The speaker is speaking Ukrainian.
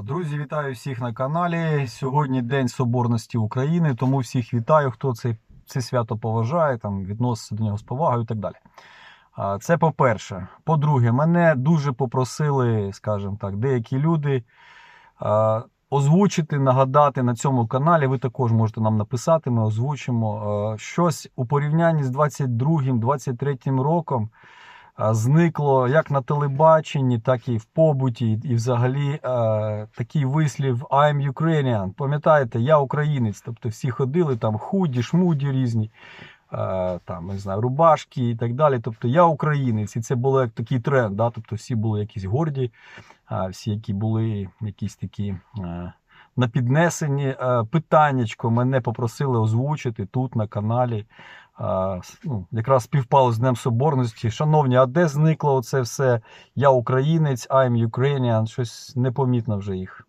Друзі, вітаю всіх на каналі. Сьогодні День Соборності України, тому всіх вітаю, хто це, це свято поважає, там, відноситься до нього з повагою і так далі. Це по-перше. По-друге, мене дуже попросили, скажімо так, деякі люди озвучити, нагадати на цьому каналі. Ви також можете нам написати, ми озвучимо щось у порівнянні з 22-23 роком зникло як на телебаченні, так і в побуті, і взагалі е, такий вислів I'm Ukrainian. Пам'ятаєте, я українець. Тобто всі ходили там худі, шмуді різні, е, там не знаю, рубашки і так далі. Тобто я українець, і це було як такий тренд. Да? Тобто всі були якісь горді, всі, які були якісь такі. Е, на піднесенні е, питаннячко мене попросили озвучити тут на каналі. Ну, якраз співпало з Днем Соборності. Шановні, а де зникло оце все? Я українець, I'm Ukrainian, щось непомітно вже їх.